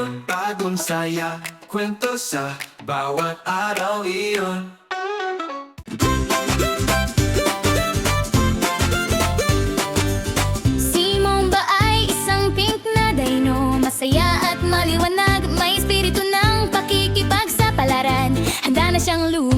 iyon Bagong saya, kwento sa bawat araw iyon. Si Momba ay isang pink na dino. Masaya at maliwanag May espiritu ng pakikipag sa palaran. Handa na siyang luha